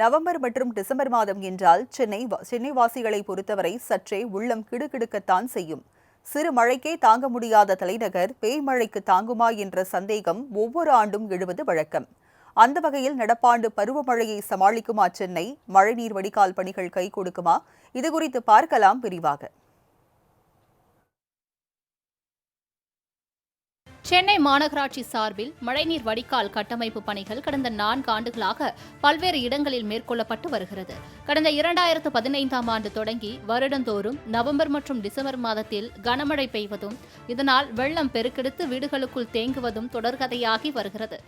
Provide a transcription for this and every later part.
November மற்றும் December மாதம் என்றால் சென்னை சென்னை வாசிகளை பொறுத்தவரை சற்றே உள்ளம் கிடுகிடுக்கத்தான் செய்யும். சிறு மழைக்கே தாங்க முடியாத தலைநகர் பேய் மழைக்கு தாங்குமா என்ற சந்தேகம் ஒவ்வொரு ஆண்டும் எழுவது வழக்கம். அந்த வகையில் நடப்பாண்டு பருவமழையை சமாளிக்குமா சென்னை? மழைநீர் வடிகால் பணிகள் கை கொடுக்குமா? இதுகுறித்து பார்க்கலாம் விரிவாக. சென்னை மாநகராட்சி சார்பில் மழைநீர் வடிகால் கட்டமைப்பு பணிகள் கடந்த நான்கு ஆண்டுகளாக பல்வேறு இடங்களில் மேற்கொள்ளப்பட்டு வருகிறது. கடந்த இரண்டாயிரத்து பதினைந்தாம் ஆண்டு தொடங்கி வருடந்தோறும் நவம்பர் மற்றும் டிசம்பர் மாதத்தில் கனமழை பெய்வதும் இதனால் வெள்ளம் பெருக்கெடுத்து வீடுகளுக்குள் தேங்குவதும் தொடர்கதையாகி வருகிறது.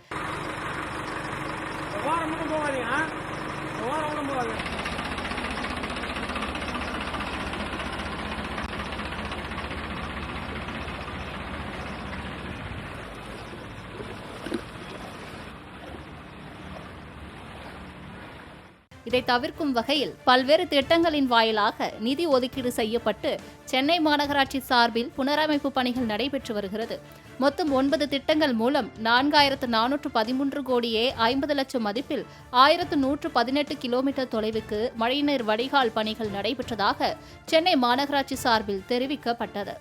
இதை தவிர்க்கும் வகையில் பல்வேறு திட்டங்களின் வாயிலாக நிதி ஒதுக்கீடு செய்யப்பட்டு சென்னை மாநகராட்சி சார்பில் புனரமைப்பு பணிகள் நடைபெற்று வருகிறது. மொத்தம் ஒன்பது திட்டங்கள் மூலம் நான்காயிரத்து நானூற்று பதிமூன்று கோடியே ஐம்பது லட்சம் மதிப்பில் ஆயிரத்து நூற்று பதினெட்டு கிலோமீட்டர் தொலைவுக்கு மழைநீர் வடிகால் பணிகள் நடைபெற்றதாக சென்னை மாநகராட்சி சார்பில் தெரிவிக்கப்பட்டது.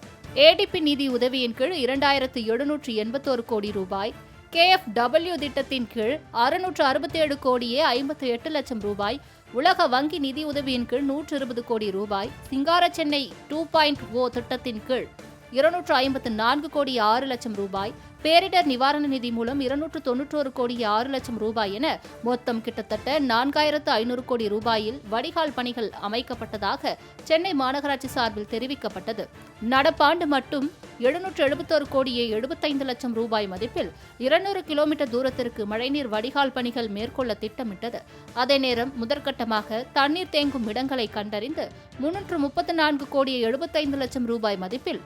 ஏடிபி நிதி உதவியின் கீழ் இரண்டாயிரத்து எழுநூற்று எண்பத்தோரு கோடி ரூபாய் கேஎஃப்டபிள்யூ திட்டத்தின் கீழ் அறுநூற்று அறுபத்தி ஏழு கோடியே ஐம்பத்தி எட்டு லட்சம் ரூபாய் உலக வங்கி நிதி உதவியின் கீழ் நூற்று இருபது கோடி ரூபாய் சிங்கார சென்னை டூ பாயிண்ட் ஓ திட்டத்தின் கீழ் இருநூற்று ஐம்பத்து நான்கு கோடி ஆறு லட்சம் ரூபாய். பேரிடர் நிவாரண நிதி மூலம் இருநூற்று தொன்னூற்றோரு கோடி ஆறு லட்சம் ரூபாய் என மொத்தம் கிட்டத்தட்ட நான்காயிரத்து ஐநூறு கோடி ரூபாயில் வடிகால் பணிகள் அமைக்கப்பட்டதாக சென்னை மாநகராட்சி சார்பில் தெரிவிக்கப்பட்டது. நடப்பாண்டு மட்டும் எழுநூற்று எழுபத்தோரு கோடியே எழுபத்தைந்து லட்சம் ரூபாய் மதிப்பில் இருநூறு கிலோமீட்டர் தூரத்திற்கு மழைநீர் வடிகால் பணிகள் மேற்கொள்ள திட்டமிட்டது. அதே நேரம் முதற்கட்டமாக தண்ணீர் தேங்கும் இடங்களை கண்டறிந்து முன்னூற்று முப்பத்து நான்கு கோடியே எழுபத்தைந்து லட்சம் ரூபாய் மதிப்பில்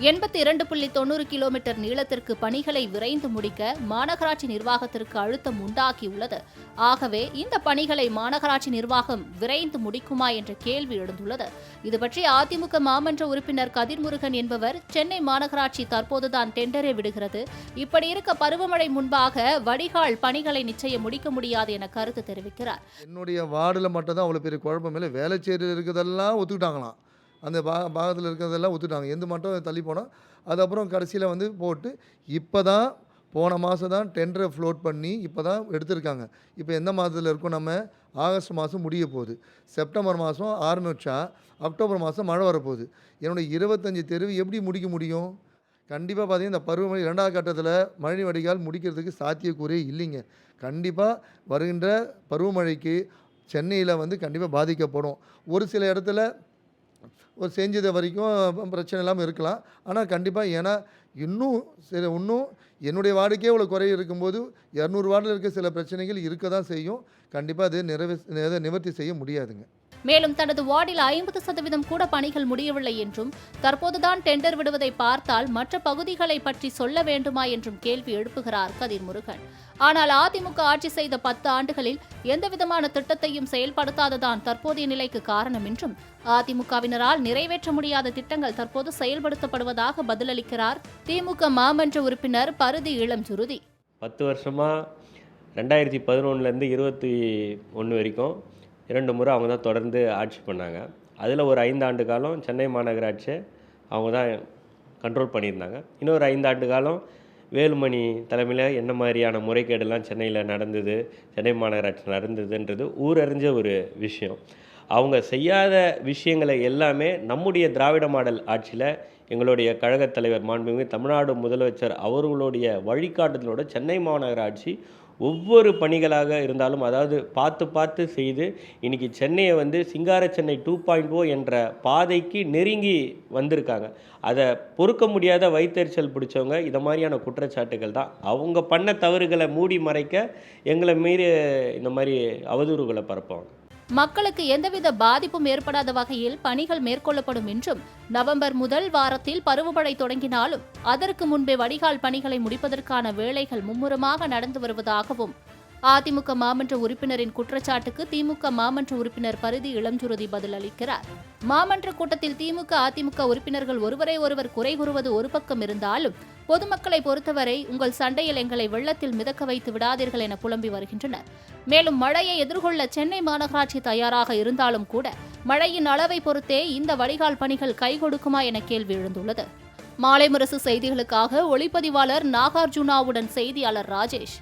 எண்பத்தி இரண்டு புள்ளி தொண்ணூறு கிலோமீட்டர் நீளத்திற்கு பணிகளை விரைந்து முடிக்க மாநகராட்சி நிர்வாகத்திற்கு அழுத்தம் உண்டாக்கியுள்ளது. ஆகவே இந்த பணிகளை மாநகராட்சி நிர்வாகம் விரைந்து முடிக்குமா என்ற கேள்வி எழுந்துள்ளது. இது பற்றி அதிமுக மாமன்ற உறுப்பினர் கதிர்முருகன் என்பவர் சென்னை மாநகராட்சி தற்போதுதான் டெண்டரை விடுகிறது. இப்படி இருக்க பருவமழை முன்பாக வடிகால் பணிகளை நிச்சயம் முடிக்க முடியாது என கருத்து தெரிவிக்கிறார். என்னுடைய வார்டில் மட்டும்தான் அவ்வளோ பெரிய குழப்பம் இல்லை. வேலைச்சேரியில் இருக்கிறதெல்லாம் ஒத்துக்கிட்டாங்களாம். அந்த பா பாகத்தில் இருக்கிறதெல்லாம் ஒத்துட்டாங்க. எந்த மட்டும் தள்ளி போனால் அதுக்கப்புறம் கடைசியில் வந்து போட்டு இப்போ தான் போன மாதம் தான் டெண்டரை ஃப்ளோட் பண்ணி இப்போ தான் எடுத்திருக்காங்க. இப்போ எந்த மாதத்தில் இருக்கோம் நம்ம? ஆகஸ்ட் மாதம் முடிய போகுது. செப்டம்பர் மாதம் ஆரம்பிச்சா அக்டோபர் மாதம் மழை வரப்போகுது. என்னுடைய இருபத்தஞ்சி தெருவு எப்படி முடிக்க முடியும்? கண்டிப்பாக பார்த்தீங்கன்னா இந்த பருவமழை இரண்டாவது கட்டத்தில் மழை வடிகால் முடிக்கிறதுக்கு சாத்தியக்கூறே இல்லைங்க. கண்டிப்பாக வருகின்ற பருவமழைக்கு சென்னையில் வந்து கண்டிப்பாக பாதிக்கப்படும். ஒரு சில இடத்துல ஒரு செஞ்சது வரைக்கும் பிரச்சனை இல்லாமல் இருக்கலாம். ஆனால் கண்டிப்பாக ஏன்னா இன்னும் சில இன்னும் என்னுடைய வார்டுக்கே இவ்வளோ குறை இருக்கும்போது இரநூறு வார்டில் இருக்க சில பிரச்சனைகள் இருக்க தான் செய்யும். கண்டிப்பாக அது நிறைவே அதை நிவர்த்தி செய்ய முடியாதுங்க. மேலும் தனது வார்டில் ஐம்பது சதவீதம் கூட பணிகள் முடியவில்லை என்றும் தற்போதுதான் டெண்டர் விடுவதை பார்த்தால் மற்ற பகுதிகளை பற்றி சொல்ல வேண்டுமா என்றும் கேள்வி எழுப்புகிறார் கதிர் முருகன். ஆனால் அதிமுக ஆட்சி செய்த பத்து ஆண்டுகளில் எந்தவிதமான திட்டத்தையும் செயல்படுத்தாததான் தற்போதைய நிலைக்கு காரணம் என்றும் அதிமுகவினரால் நிறைவேற்ற முடியாத திட்டங்கள் தற்போது செயல்படுத்தப்படுவதாக பதிலளிக்கிறார் திமுக மாமன்ற உறுப்பினர் பருதி இளம் சுருதி. பத்து வருஷமாக ரெண்டாயிரத்தி பதினொன்றுலேருந்து இருபத்தி ஒன்று வரைக்கும் இரண்டு முறை அவங்க தான் தொடர்ந்து ஆட்சி பண்ணாங்க. அதில் ஒரு ஐந்தாண்டு காலம் சென்னை மாநகராட்சியை அவங்க தான் கண்ட்ரோல் பண்ணியிருந்தாங்க. இன்னொரு ஐந்தாண்டு காலம் வேலுமணி தலைமையில் என்ன மாதிரியான முறைகேடெல்லாம் சென்னையில் நடந்தது சென்னை மாநகராட்சி நடந்ததுன்றது ஊரறிஞ்ச ஒரு விஷயம். அவங்க செய்யாத விஷயங்களை எல்லாமே நம்முடைய திராவிட மாடல் ஆட்சியில் எங்களுடைய கழகத் தலைவர் மாண்புமிகு தமிழ்நாடு முதலமைச்சர் அவர்களுடைய வழிகாட்டுதலோட சென்னை மாநகராட்சி ஒவ்வொரு பணிகளாக இருந்தாலும் அதாவது பார்த்து பார்த்து செய்து இன்னைக்கு சென்னையை வந்து சிங்கார சென்னை டூ பாயிண்ட் ஓ என்ற பாதைக்கு நெருங்கி வந்திருக்காங்க. அதை பொறுக்க முடியாத வைத்தறிச்சல் பிடிச்சவங்க இதை மாதிரியான குற்றச்சாட்டுகள் தான். அவங்க பண்ண தவறுகளை மூடி மறைக்க எங்களை மீறி இந்த மாதிரி அவதூறுகளை பரப்புவாங்க. மக்களுக்கு எந்தவித பாதிப்பும் ஏற்படாத வகையில் பணிகள் மேற்கொள்ளப்படும் என்றும் நவம்பர் முதல் வாரத்தில் பருவமழை தொடங்கினாலும் அதற்கு முன்பே வடிகால் பணிகளை முடிப்பதற்கான வேலைகள் மும்முரமாக நடந்து வருவதாகவும் அதிமுக மாமன்ற உறுப்பினரின் குற்றச்சாட்டுக்கு திமுக மாமன்ற உறுப்பினர் பரிதி இளஞ்சுருதி பதிலளிக்கிறார். மாமன்ற கூட்டத்தில் திமுக அதிமுக உறுப்பினர்கள் ஒருவரை ஒருவர் குறை கூறுவது ஒரு பக்கம் இருந்தாலும் பொதுமக்களை பொறுத்தவரை உங்கள் சண்டையில் எங்களை வெள்ளத்தில் மிதக்க வைத்து விடாதீர்கள் என புலம்பி வருகின்றனர். மேலும் மழையை எதிர்கொள்ள சென்னை மாநகராட்சி தயாராக இருந்தாலும் கூட மழையின் அளவை பொறுத்தே இந்த வடிகால் பணிகள் கை கொடுக்குமா என கேள்வி எழுந்துள்ளது. மாலை முரசு செய்திகளுக்காக ஒளிப்பதிவாளர் நாகார்ஜுனாவுடன் செய்தியாளர் ராஜேஷ்.